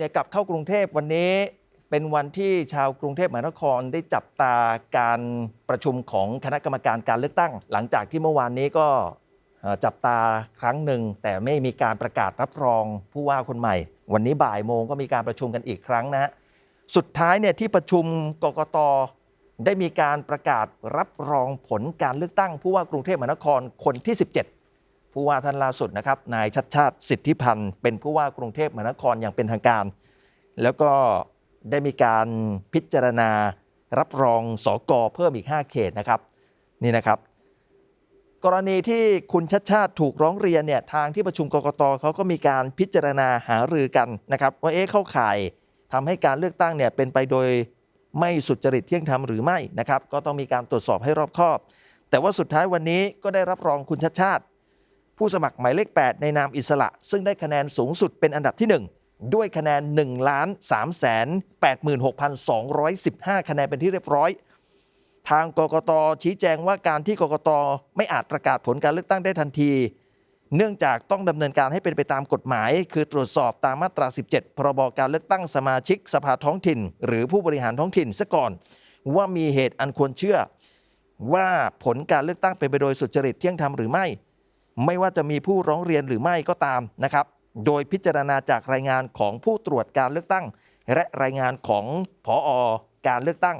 เนี่ยกลับเข้ากรุงเทพวันนี้เป็นวันที่ชาวกรุงเทพมหานครได้จับตาการประชุมของคณะกรรมการการเลือกตั้ง หลังจากที่เมื่อวานนี้ก็จับตาครั้งหนึ่ง แต่ไม่มีการประกาศรับรองผู้ว่าคนใหม่ วันนี้บ่ายโมงก็มีการประชุมกันอีกครั้งนะฮะสุดท้ายเนี่ยที่ประชุมกกตได้มีการประกาศรับรองผลการเลือกตั้งผู้ว่ากรุงเทพมหานครคนที่ 17 ผู้ว่าท่านล่าสุดนะครับนายชัดชาติสิทธิพันธ์เป็นผู้ว่ากรุงเทพมหานครอย่างเป็นทางการ แล้วก็ได้มีการพิจารณารับรองสอกอเพิ่มอีก 5 เขตนะครับนี่นะครับ กรณีที่คุณชัดชาติถูกร้องเรียนเนี่ยทางที่ประชุมกกตเขาก็มีการพิจารณาหารือกันนะครับว่าเอ๊ะเข้าข่ายทำให้การเลือกตั้งเนี่ยเป็นไปโดยไม่สุจริตเที่ยงธรรมหรือไม่นะครับ ก็ต้องมีการตรวจสอบให้รอบคอบ แต่ว่าสุดท้ายวันนี้ก็ได้รับรองคุณชัดชาติ ผู้สมัครหมายเลข 8 ในนามอิสระ ซึ่งได้คะแนนสูงสุดเป็นอันดับที่ 1 ด้วยคะแนน1ล้าน3แสน86,215 คะแนนเป็นที่เรียบร้อย ทางกกตชี้แจงว่าการที่กกตไม่อาจประกาศผลการเลือกตั้งได้ทันที เนื่องจากต้องดำเนินการให้เป็นไปตามกฎหมาย คือตรวจสอบตามมาตรา 17 พรบการเลือกตั้งสมาชิกสภาท้องถิ่น หรือผู้บริหารท้องถิ่นซะก่อน ว่ามีเหตุอันควรเชื่อว่าผลการเลือกตั้งเป็นไปโดยสุจริตเที่ยงธรรมหรือไม่ ไม่ว่าจะมีผู้ร้องเรียนหรือไม่ก็ตามนะครับ โดยพิจารณาจากรายงานของผู้ตรวจการเลือกตั้ง และรายงานของผออการเลือกตั้ง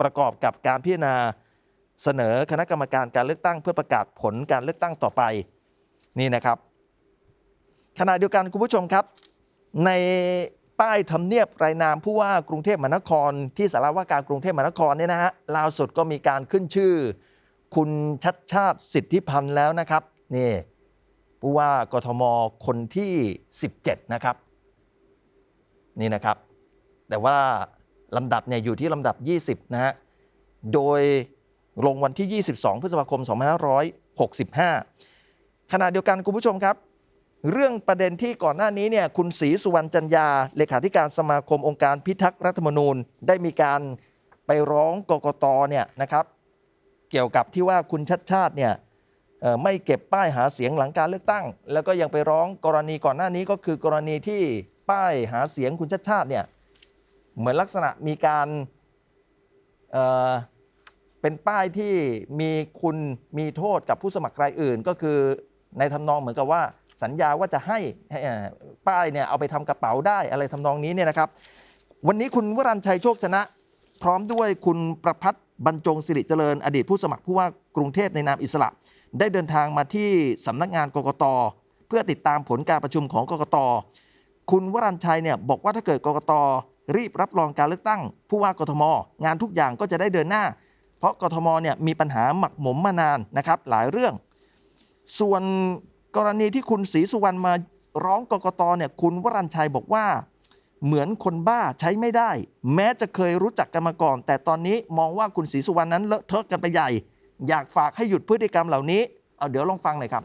ประกอบกับการพิจารณา เสนอคณะกรรมการการเลือกตั้ง เพื่อประกาศผลการเลือกตั้งต่อไปนี่นะครับ ขณะเดียวกันคุณผู้ชมครับ ในป้ายทำเนียบรายนามผู้ว่ากรุงเทพมหานคร ที่สารว่าการกรุงเทพมหานครเนี่ยนะฮะล่าสุดก็มีการขึ้นชื่อ คุณชัดชาติสิทธิพันธ์แล้วนะครับ นี่ผู้ว่ากทมคนที่ 17 นะครับ นี่นะครับ แต่ว่าลำดับเนี่ยอยู่ที่ลำดับ 20 นะฮะ โดยลงวันที่ 22 พฤษภาคม 2565 ขณะเดียวกันคุณผู้ชมครับ เรื่องประเด็นที่ก่อนหน้านี้เนี่ยคุณศรีสุวรรณจันยา เลขาธิการสมาคมองค์การพิทักษ์รัฐธรรมนูญ ได้มีการไปร้องกกตเนี่ยนะครับ เกี่ยวกับที่ว่าคุณชัดชาติเนี่ย ไม่เก็บป้ายหาเสียงหลังการเลือกตั้ง แล้วก็ยังไปร้องกรณีก่อนหน้านี้ก็คือกรณีที่ป้ายหาเสียงคุณชัดชาติเนี่ยเหมือนลักษณะมีการเเป็นป้ายที่มีคุณมีโทษกับผู้สมัครรายอื่น ก็คือในทำนองเหมือนกับว่าสัญญาว่าจะให้ป้ายเนี่ยเอาไปทำกระเป๋าได้อะไรทำนองนี้เนี่ยนะครับ วันนี้คุณวรัญชัยโชคชนะ พร้อมด้วยคุณประพัฒน์บรรจงสิริเจริญอดีตผู้สมัครผู้ว่ากรุงเทพในนามอิสระ ได้เดินทางมาที่สำนักงานกกต เพื่อติดตามผลการประชุมของกกต คุณวรัญชัยเนี่ยบอกว่าถ้าเกิดกกต รีบรับรองการเลือกตั้ง ผู้ว่ากทม งานทุกอย่างก็จะได้เดินหน้า เพราะกทมเนี่ยมีปัญหาหมักหมมมานานนะครับหลายเรื่อง ส่วนกรณีที่คุณศรีสุวรรณมาร้องกกตเนี่ยคุณวรัญชัยบอกว่าเหมือนคนบ้าใช้ไม่ได้ แม้จะเคยรู้จักกันมาก่อน แต่ตอนนี้มองว่าคุณศรีสุวรรณนั้นเลอะเทอะกันไปใหญ่ อยากฝากให้หยุดพฤติกรรมเหล่านี้ เอาเดี๋ยวลองฟังหน่อยครับ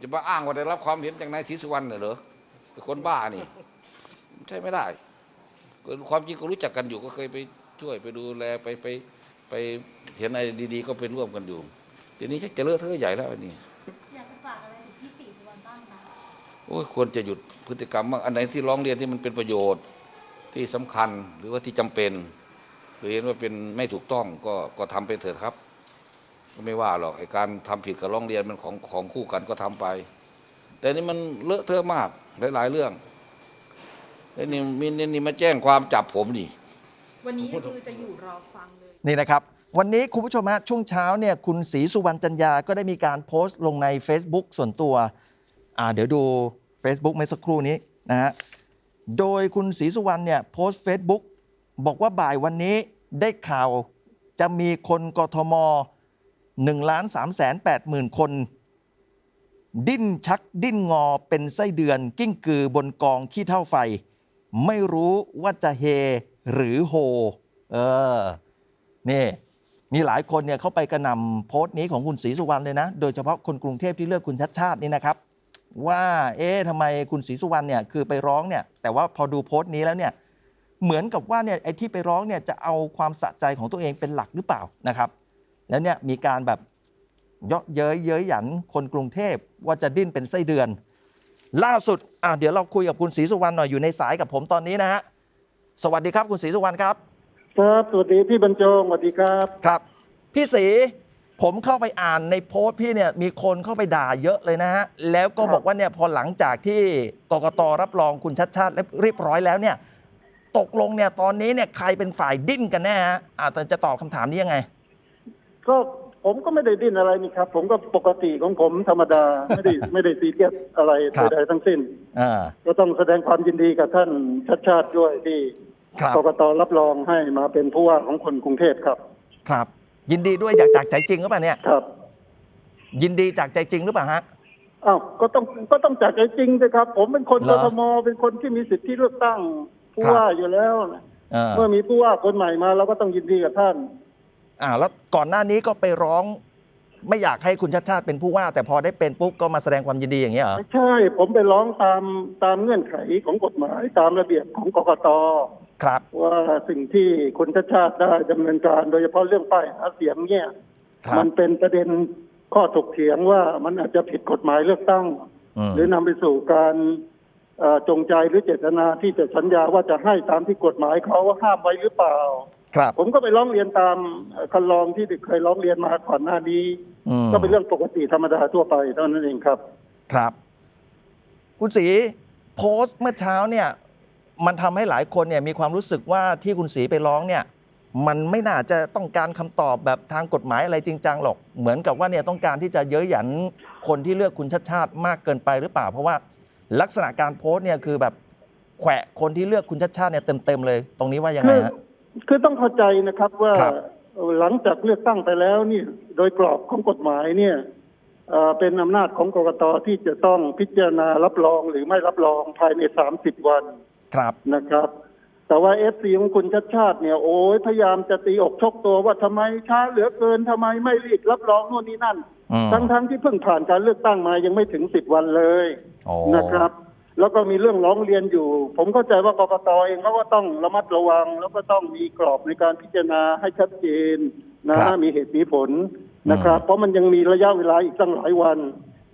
จะมาอ้างว่าได้รับความเห็นจากนายศรีสุวรรณเหรอเป็นคนบ้านี่ใช่ไม่ได้ ความจริงก็รู้จักกันอยู่ก็เคยไปช่วยไปดูแลไปไปไปเห็นอะไรดีๆ ก็เป็นร่วมกันอยู่ทีนี้ชักจะเลอะเทอะใหญ่แล้วอันนี้อยากจะฝากอะไรถึงพี่ศรีสุวรรณบ้างคะโอ้ยควรจะหยุดพฤติกรรมบ้างอันไหนที่ร้องเรียนที่มันเป็นประโยชน์ที่สำคัญหรือว่าที่จำเป็น หรือเห็นว่าเป็นไม่ถูกต้องก็ก็ทำไปเถิดครับ ก็ไม่ว่าหรอกไอการทำผิดกับร้องเรียนมันของของคู่กันก็ทำไป แต่นี่มันเลอะเทอะมากหลายๆเรื่องแล้วนี่มีนี่นี่มาแจ้งความจับผมนี่วันนี้คือจะอยู่รอฟังเลยนี่นะครับ วันนี้คุณผู้ชมฮะช่วงเช้าเนี่ยคุณศรีสุวรรณจันยาก็ได้มีการโพสต์ลงใน Facebook ส่วนตัวอ่าเดี๋ยวดู Facebook เมื่อสักครู่นี้นะฮะโดยคุณศรีสุวรรณเนี่ยโพสต์ Facebook บอกว่าบ่ายวันนี้ได้ข่าวจะมีคนกทม1ล้าน3แสน8หมื่นคน ดิ้นชักดิ้นงอเป็นไส้เดือนกิ้งกือบนกองขี้เท่าไฟ ไม่รู้ว่าจะเฮหรือโฮ เออ นี่ มีหลายคนเนี่ยเข้าไปกระนำโพสต์นี้ของคุณศรีสุวรรณเลยนะ โดยเฉพาะคนกรุงเทพที่เลือกคุณชัดชาตินี่นะครับ ว่า เอ๊ะทำไมคุณศรีสุวรรณเนี่ยคือไปร้องเนี่ย แต่ว่าพอดูโพสต์นี้แล้วเนี่ย เหมือนกับว่าเนี่ยไอ้ที่ไปร้องเนี่ยจะเอาความสะใจของตัวเองเป็นหลักหรือเปล่านะครับ แล้วเนี่ยมีการแบบเยาะเย้ยเย้ยหยันคนกรุงเทพว่าจะดิ้นเป็นไส้เดือน ล่าสุดอะเดี๋ยวเราคุยกับคุณศรีสุวรรณหน่อยอยู่ในสายกับผมตอนนี้นะฮะสวัสดีครับคุณศรีสุวรรณครับ ครับสวัสดีพี่บรรจงสวัสดีครับครับ พี่ศรีผมเข้าไปอ่านในโพสต์พี่เนี่ยมีคนเข้าไปด่าเยอะเลยนะฮะแล้วก็ครับบอกว่าเนี่ยพอหลังจากที่กกตรับรองคุณชัดชาติเรียบร้อยแล้วเนี่ย ตกลงเนี่ยตอนนี้เนี่ยใครเป็นฝ่ายดิ้นกันแน่ฮะอาจจะตอบคำถามนี้ยังไง ก็ผมก็ไม่ได้ดิ้นอะไรนี่ครับ ผมก็ปกติของผมธรรมดา ไม่ได้ไม่ได้ซีเรียสอะไรครับ ใดๆทั้งสิ้น อ่า ก็ต้องแสดงความยินดีกับท่านชัดชาติด้วยที่ครับ กกตรับรองให้มาเป็นผู้ว่าของคนกรุงเทพครับ ครับ ยินดีด้วยจากจากใจจริงหรือเปล่าเนี่ย ครับยินดีจากใจจริงหรือเปล่าฮะ อ้าวก็ต้องก็ต้องจากใจจริงสิครับ ผมเป็นคนเหรกอ ทมเป็นคนที่มีสิทธิเลือกตั้ง ผู้ครับว่าอยู่แล้วนะเออเมื่อมีผู้ว่าคนใหม่มาเราก็ต้องยินดีกับท่าน อ่าแล้วก่อนหน้านี้ก็ไปร้อง ไม่อยากให้คุณชัดชาติเป็นผู้ว่า แต่พอได้เป็นปุ๊บก็มาแสดงความยินดีอย่างเงี้ยเหรอไม่ใช่ ผมไปร้องตามตามเงื่อนไขของกฎหมายตามระเบียบของกกตครับ ว่าสิ่งที่คุณชาติชาติได้ดำเนินการโดยเฉพาะเรื่องป้ายหาเสียงเนี่ย ครับมันเป็นประเด็นข้อถกเถียงว่ามันอาจจะผิดกฎหมายเลือกตั้ง อืม หรือนำไปสู่การเอ่อ จงใจหรือเจตนาที่จะสัญญาว่าจะให้ตามที่กฎหมายเขาว่าห้ามไว้หรือเปล่า ครับ ผมก็ไปร้องเรียนตามเอ่อคันลองที่เคยร้องเรียนมาก่อนหน้านี้อืมก็เป็นเรื่องปกติธรรมดาทั่วไปเท่านั้นเองครับ ครับ คุณศรีโพสต์เมื่อเช้าเนี่ย มันทำให้หลายคนเนี่ยมีความรู้สึกว่าที่คุณศรีไปร้องเนี่ย มันไม่น่าจะต้องการคำตอบแบบทางกฎหมายอะไรจริงจังหรอก เหมือนกับว่าเนี่ยต้องการที่จะเย้ยหยันคนที่เลือกคุณชัดชาติมากเกินไปหรือเปล่า เพราะว่า ลักษณะการโพสต์เนี่ยคือแบบแขวะคนที่เลือกคุณชัดชาติเนี่ยเต็มๆเลย ตรงนี้ว่ายังไงคือฮะ คือต้องเข้าใจนะครับว่าครับ หลังจากเลือกตั้งไปแล้วนี่โดยกรอบของกฎหมายเนี่ยเอ่อเป็นอำนาจของกกตที่จะต้องพิจารณารับรองหรือไม่รับรองภายใน 30 วัน ครับ นะครับ แต่ว่าเอฟซีของคุณชัดชาติเนี่ยโอ้ยพยายามจะตีอกชกตัวว่าทำไมช้าเหลือเกินทำไมไม่รีบรับรองโน่นนี่นั่น อืมทั้งๆที่เพิ่งผ่านการเลือกตั้งมายังไม่ถึง10วันเลยโอ้ นะครับ แล้วก็มีเรื่องร้องเรียนอยู่ ผมเข้าใจว่ากกตเองเขาก็ต้องระมัดระวัง แล้วก็ต้องมีกรอบในการพิจารณาให้ชัดเจนนะครับมีเหตุมีผลนะครับ เพราะมันยังมีระยะเวลาอีกตั้งหลายวัน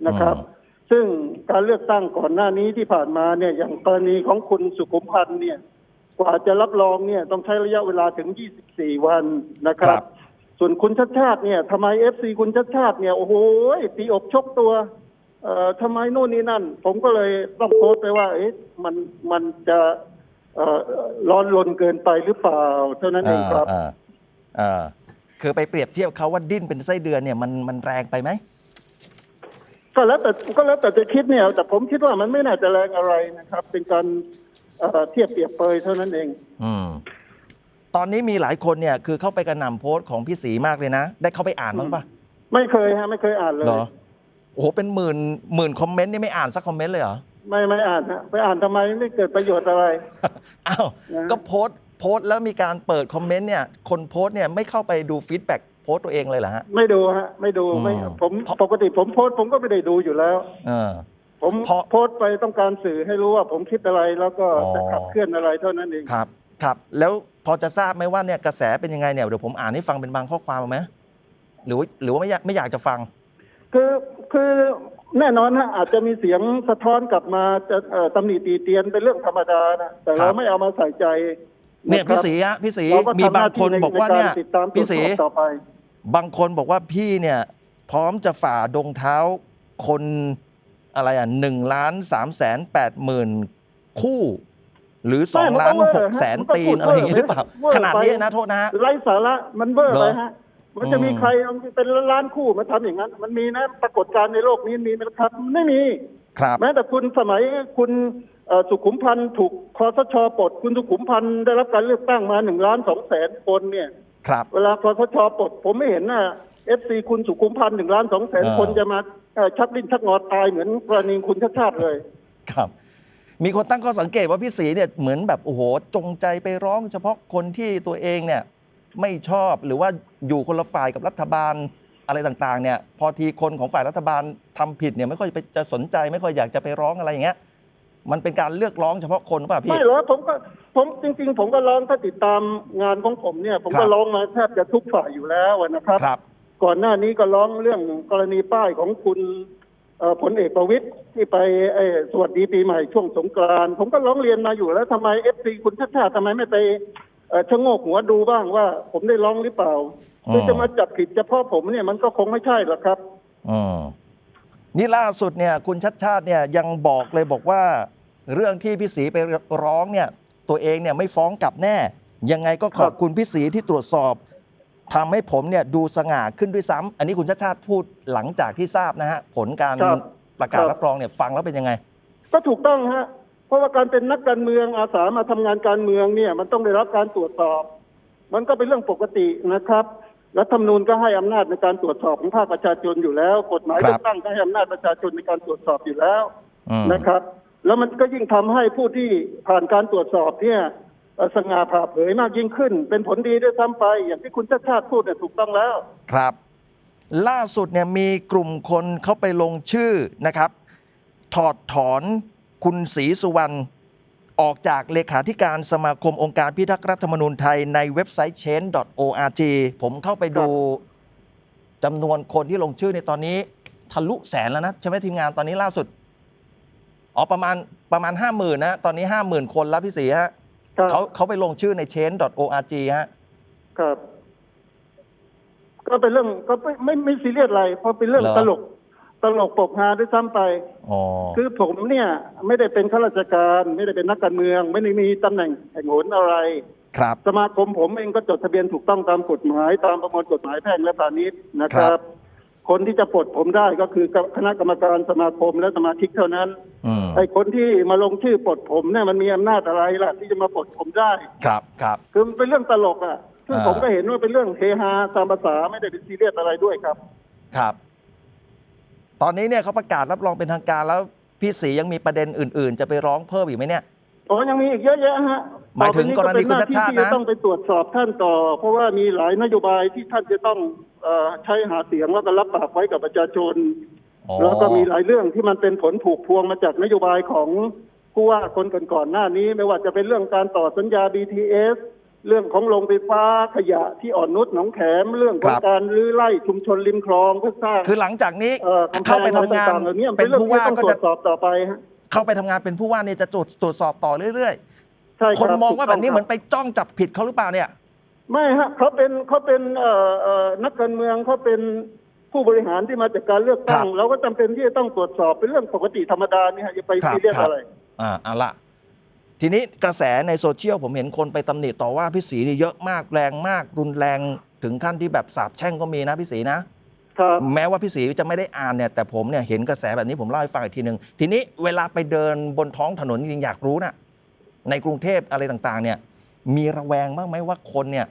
นะครับอืมซึ่งการเลือกตั้งก่อนหน้านี้ที่ผ่านมาเนี่ยอย่างกรณีของคุณสุขุมพันธ์เนี่ยกว่าจะรับรองเนี่ยต้องใช้ระยะเวลาถึง 24 วันนะครัครับบส่วนคุณชัดชาติเนี่ยทำไมเอฟซีคุณชัดชาติเนี่ยโอ้โหตีอกชกตัว เอ่อทำไมโน่นนี่นั่น ผมก็เลยต้องโพสต์ไปว่าเอ๊ะมันมันจะเอ่อร้อนรนเกินไปหรือเปล่า เท่านั้นเองครับ อ่าอ่าคือไปเปรียบเทียบเขาว่าดิ้นเป็นไส้เดือนเนี่ยมันมันแรงไปไหม ก็แล้วแต่ก็แล้วแต่จะคิดเนี่ย แต่ผมคิดว่ามันไม่น่าจะแรงอะไรนะครับ เป็นการเอ่อเทียบเปรียบเปรยเท่านั้นเอง อืม ตอนนี้มีหลายคนเนี่ย คือเข้าไปกระหน่ำโพสต์ของพี่ศรีมากเลยนะ ได้เข้าไปอ่านบ้างปะไม่เคยฮะไม่เคยอ่านเลย เหรอ โอ้โหเป็นหมื่นหมื่นคอมเมนต์นี่ไม่อ่านสักคอมเมนต์เลยเหรอไม่ไม่อ่านฮะไปอ่านทำไมไม่เกิดประโยชน์อะไร อ้าวนะก็โพสต์โพสต์แล้วมีการเปิดคอมเมนต์เนี่ยคนโพสต์เนี่ยไม่เข้าไปดูฟีดแบ็กโพสต์ตัวเองเลยเหรอฮะ ไม่ดูฮะไม่ดูไม่อืม ผมปกติผมโพสต์ผมก็ไม่ได้ดูอยู่แล้ว เออ ผมเพราะโพสต์ไปต้องการสื่อให้รู้ว่าผมคิดอะไรแล้วก็อ๋อ จะขับเคลื่อนอะไรเท่านั้นเองครับครับแล้วพอจะทราบไหมว่าเนี่ยกระแสเป็นยังไงเนี่ยเดี๋ยวผมอ่านให้ฟังเป็นบางข้อความเอาไหมหรือว่าหรือว่าไม่อยากไม่อยากจะฟัง คือคือแน่นอนฮะอาจจะมีเสียงสะท้อนกลับมาจะเอ่อตำหนิตีเตียนเป็นเรื่องธรรมดานะแต่ครัเราบ ไม่เอามาใส่ใจเนี่ยะครับพี่ศรีฮะพี่ศรีเราก็มีทำหบางน้คนที่บอกว่าเนี่ยใกรติดตามตรพี่วจศรี สอบต่อไป บางคนบอกว่าพี่เนี่ยพร้อมจะฝ่าดงเท้าคนอะไรอะหนึ่งล้านสามแสนแปดหมื่นคู่ หรือสองไม่ล้านมันก็หเวอกร์แสนฮะมันก็ตีนพูดอะไรอย่างงี้หรือเปล่าเวอร์ขนาดนี้ไปนะโทษนะฮะ ไร้สาระมันเบ้อเหรอ ไปฮะ มันจะมีอืมใครเอาเป็นล้านคู่มาทำอย่างนั้น มันมีนะปรากฏการณ์ในโลกนี้มีไหมครับ ไม่มีครับแม้แต่คุณสมัยคุณเอ่อสุขุมพันธ์ถูกคอสชปลดคุณสุขุมพันธ์ได้รับการเลือกตั้งมาหนึ่งล้านสองแสนคนเนี่ยครับเวลาคอสชปลดผมไม่เห็นนะเอฟซีคุณสุขุมพันธ์หนึ่งล้านสองแสนอ่าคนจะมาเอ่อชักลิ้นชักงอตายเหมือนกรณีคุณชาติชาติเลย ครับ มีคนตั้งข้อสังเกตว่าพี่ศรีเนี่ยเหมือนแบบโอ้โหจงใจไปร้องเฉพาะคนที่ตัวเองเนี่ย ไม่ชอบหรือว่าอยู่คนละฝ่ายกับรัฐบาลอะไรต่างๆเนี่ยพอทีคนของฝ่ายรัฐบาลทำผิดเนี่ยไม่ค่อยไปจะสนใจไม่ค่อยอยากจะไปร้องอะไรอย่างเงี้ยมันเป็นการเลือกร้องเฉพาะคนหรือเปล่าพี่ไม่หรอกผมก็ผมจริง ๆ ผมก็ร้องถ้าติดตามงานของผมเนี่ยผมครัก็บร้องมาแทบจะทุกฝ่ายอยู่แล้วนะครับครับก่อนหน้านี้ก็ร้องเรื่องกรณีป้ายของคุณเอ่อผลเอกประวิตยที่ไปเอ่อสวัสดีปีใหม่ช่วงสงกรานต์ผมก็ร้องเรียนมาอยู่แล้วทำไมเอฟซีคุณชาติชาติทำไมไม่ไปเอ่อ ชะโงกหัวดูบ้างว่า ผมได้ร้องหรือเปล่าอ๋อคือจะมาจับผิดเฉพาะผมเนี่ยมันก็คงไม่ใช่หรอกครับอืมนี่ล่าสุดเนี่ย คุณชัดชาติเนี่ยยังบอกเลยบอกว่า เรื่องที่พี่ศรีไปร้องเนี่ย ตัวเองเนี่ยไม่ฟ้องกลับแน่ ยังไงก็ขอบคุณพี่ศรีที่ตรวจสอบทำให้ผมเนี่ยดูสง่าขึ้นด้วยซ้ำอันนี้คุณชัดชาติพูดหลังจากที่ทราบนะฮะผลการครับประกาศครับรับรองเนี่ยฟังแล้วเป็นยังไง ก็ถูกต้องฮะเพ ราะว่าการเป็นนักการเมืองอาสามาทำงานการเมืองเนี่ย มันต้องได้รับการตรวจสอบ มันก็เป็นเรื่องปกตินะครับรัฐธรรมนูญก็ให้อำนาจในการตรวจสอบของภาคประชาชนอยู่แล้ว กฎหมายครับเลือกตั้งก็ให้อำนาจประชาชนในการตรวจสอบอยู่แล้วอืมนะครับ แล้วมันก็ยิ่งทำให้ผู้ที่ผ่านการตรวจสอบเนี่ยเอ่อสง่าผ่าเผยมากยิ่งขึ้น เป็นผลดีด้วยซ้ำไป อย่างที่คุณชาติชาติพูดเนี่ยถูกต้องแล้วครับ ล่าสุดเนี่ยมีกลุ่มคนเข้าไปลงชื่อนะครับ ถอดถอน คุณศรีสุวรรณออกจากเลขาธิการสมาคมองค์การพิทักษ์รัฐธรรมนูญไทยในเว็บไซต์ change.org ผมเข้าไปดูจำนวนคนที่ลงชื่อในตอนนี้ทะลุแสนแล้วนะ ใช่ไหมทีมงานตอนนี้ล่าสุด อ๋อประมาณประมาณ5 0,000นะ ตอนนี้50,000คนแล้วพี่ศรีฮะครับเขาเขาไปลงชื่อใน change.org ฮะครับ ก็เป็นเรื่องก็ไม่ไม่ไม่ซีเรียสอะไร เพราะเป็นเรื่องเหรอตลก ตลกปกฮาด้วยซ้ำไป อ๋อ คือผมเนี่ยไม่ได้เป็นข้าราชการ ไม่ได้เป็นนักการเมือง ไม่ได้มีตำแหน่งแห่งหนอะไร ครับ สมาคมผมเองก็จดทะเบียนถูกต้องตามกฎหมาย ตามประมวลกฎหมายแพ่งและพาณิชย์นะคครัรับ บ คนที่จะปลดผมได้ก็คือคณะกรรมการสมาคมและสมาชิกเท่านั้นอืมไอ้คนที่มาลงชื่อปลดผมเนี่ยมันมีอำนาจอะไรล่ะ ที่จะมาปลดผมได้ ครับ ครับ คือมันเป็นเรื่องตลกอะซึ่งอ่า ผมก็เห็นว่าเป็นเรื่องเฮฮาตามภาษาไม่ได้เป็นซีเรียสอะไรด้วยครับ ครับ ตอนนี้เนี่ยเขาประกาศรับรองเป็นทางการแล้วพี่ศรียังมีประเด็นอื่น ๆ จะไปร้องเพิ่มอีกไหมเนี่ยอ๋อยังมีอีกเยอะแยะฮะหมายถึงต่อไปกรณีคุณชัดชาติก็เป็นหน้ที่ที่นะจะต้องไปตรวจสอบท่านต่อ เพราะว่ามีหลายนโยบายที่ท่านจะต้องเออใช้หาเสียงแล้วก็รับปากไว้กับประชาชนอ๋อแล้วก็มีหลายเรื่องที่มันเป็นผลผูกพวงมาจากนโยบายของผู้ว่าคนก่อนๆหน้านี้ ไม่ว่าจะเป็นเรื่องการต่อสัญญา BTS เรื่องของโรงไฟฟ้าขยะที่อ่อนนุชหนองแขมเรื่องของการรื้อไล่ชุมชนริมคลองเพื่อสร้างคือหลังจากนี้เอ่อกำแพเข้าไปทำงานอะไรต่ๆเหล่านี้มันเป็เป็นนเรื่องผู้ที่ว่าต้องก็ตรจะวจสอบต่อไปฮะเข้าไปทำงานเป็นผู้ว่าเนี่ยจะตรวจตรวจสอบต่อเรื่อยใช่ๆคคนรับมองว่าแบบนี้ถูกเหต้มือนไปจ้องจับผิดเขาหรือเปล่าเนี่ย ไม่ฮะเขาเป็นเขาเป็นเอ่อเอ่อนักการเมืองเขาเป็นผู้บริหารที่มาจากการเลือกตั้งครับเราก็จำเป็นที่จะต้องตรวจสอบเป็นเรื่องปกติธรรมดาเนี่ยฮะอย่าไปครับซีเรียสครับ อะไร อ่าเอาละ ทีนี้กระแสในโซเชียลผมเห็นคนไปตำหนิต่อว่าพี่ศรีนี่เยอะมากแรงมาก รุนแรงถึงขั้นที่แบบสาบแช่งก็มีนะพี่ศรีนะครับแม้ว่าพี่ศรีจะไม่ได้อ่านเนี่ยแต่ผมเนี่ยเห็นกระแสแบบนี้ผมเล่าให้ฟังอีกทีหนึ่งทีนี้เวลาไปเดินบนท้องถนนจริงๆอยากรู้นะในกรุงเทพอะไรต่างๆ เนี่ย มีระแวงบ้างไหมว่าคนเนี่ย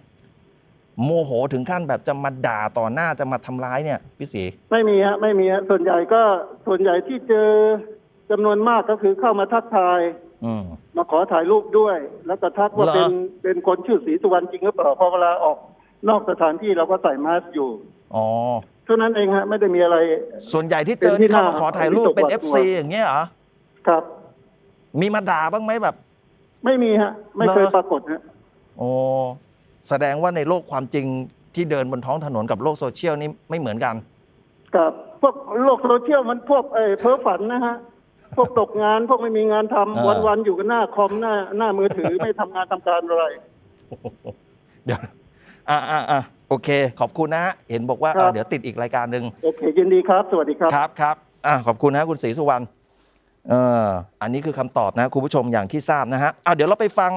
โมโหถึงขั้นแบบจะมาด่าต่อหน้าจะมาทำร้ายเนี่ยพี่ศรีไม่มีฮะไม่มีฮะส่วนใหญ่ก็ส่วนใหญ่ที่เจอจำนวนมากก็คือเข้ามาทักทาย อืม มาขอถ่ายรูปด้วย แล้วก็ทักว่าเหรอ เป็นเป็นคนชื่อศรีสุวรรณจริงหรือเปล่าเพอเวลาออกนอกสถานที่เราก็ใส่มาสก์อยู่อ๋อ เท่านั้นเองฮะไม่ได้มีอะไร ส่วนใหญ่ที่เจอนี่เข้ามาขอถ่ายรูปเป็น FC อย่างเงี้ยเหรอ ครับ มีมาด่าบ้างไหมแบบ ไม่มีฮะ ไม่เคยเหรอ ปรากฏฮะโอ้แสดงว่าในโลกความจริงที่เดินบนท้องถนนกับโลกโซเชียลนี่ไม่เหมือนกัน กับพวกโลกโซเชียลมันพวกเออเพ้อฝันนะฮะ พวกตกงานพวกไม่มีงานทำอ่าวันๆอยู่กับหน้าคอมหน้าหน้ามือถือ ไม่ทำงานทำการอะไร เดี๋ยวอ่าอ่าอ่าโอเค ขอบคุณนะฮะเห็นบอกว่าครับ เออเดี๋ยวติดอีกรายการหนึ่งโอเค ยินดีครับ สวัสดีครับ ครับครับอ่าขอบคุณนะคุณศรีสุวรรณเอออันนี้คือคำตอบนะคุณผู้ชมอย่างที่ทราบนะฮะอ่าเดี๋ยวเราไปฟัง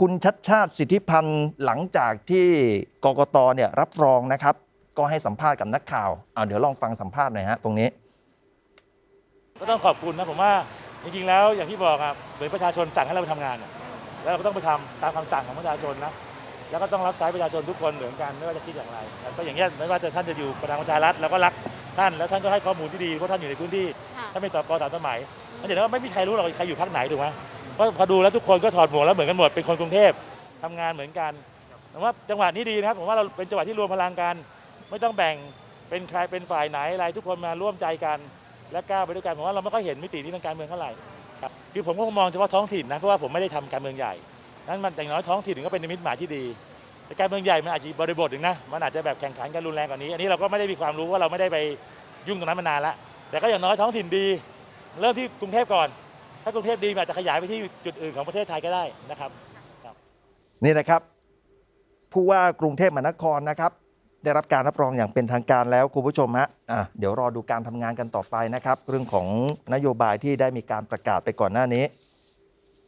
คุณชัดชาติสิทธิพันธ์หลังจากที่กกตเนี่ยรับรองนะครับ ก็ให้สัมภาษณ์กับนักข่าวอ่าเดี๋ยวลองฟังสัมภาษณ์หน่อยฮะตรงนี้ ก็ต้องขอบคุณนะผมว่าจริงๆแล้วอย่างที่บอกครับเหมือนประชาชนสั่งให้เราไปทำงานอะแล้วเราก็ต้องไปทำตามคำสั่งของประชาชนนะแล้วก็ต้องรับใช้ประชาชนทุกคนเหมือนกันไม่ว่าจะคิดอย่างไรแล้วก็อย่างเงี้ยไม่ว่าจะท่านจะอยู่ประธานประชารัฐเราก็รักท่านแล้วท่านก็ให้ข้อมูลที่ดีเพราะท่านอยู่ในพื้นที่ค่ะ ท่านเป็นสกสามสมัยมันจะเห็นว่าไม่มีใครรู้หรอกใครอยู่พรรคไหนถูกไหมเพราะพอดูแล้วทุกคนก็ถอดหมวกแล้วเหมือนกันหมดเป็นคนกรุงเทพทำงานเหมือนกันผมว่าจังหวะนี้ดีนะครับผมว่าเราเป็นจังหวะที่รวมพลังกัน ไม่ต้องแบ่งเป็นใครเป็นฝ่ายไหนอะไรทุกคนมาร่วมใจกัน และก้าวไปด้วยกันผมว่าเราไม่ค่อยเห็นมิตินี้ทางการเมืองเท่าไหร่ครับคือผมก็คงมองเฉพาะท้องถิ่นนะเพราะว่าผมไม่ได้ทำการเมืองใหญ่นั้นมันอย่างน้อยท้องถิ่นก็เป็นนิมิตหมายที่ดีแต่การเมืองใหญ่มันอาจจะบริบทหนึ่งนะมันอาจจะแบบแข่งขันกันรุนแรงกว่านี้ อันนี้เราก็ไม่ได้มีความรู้ว่าเราไม่ได้ไปยุ่งตรงนั้นมานานละแต่ก็อย่างน้อยท้องถิ่นดี เริ่มที่กรุงเทพก่อน ถ้ากรุงเทพดีมันอาจจะขยายไปที่จุดอื่นของประเทศไทยก็ได้นะครับนี่นะครับผู้ว่ากรุงเทพมหานครนะครับ ได้รับการรับรองอย่างเป็นทางการแล้วคุณผู้ชมฮะะเดี๋ยวรอดูการทำงานกันต่อไปนะครับ เรื่องของนโยบายที่ได้มีการประกาศไปก่อนหน้านี้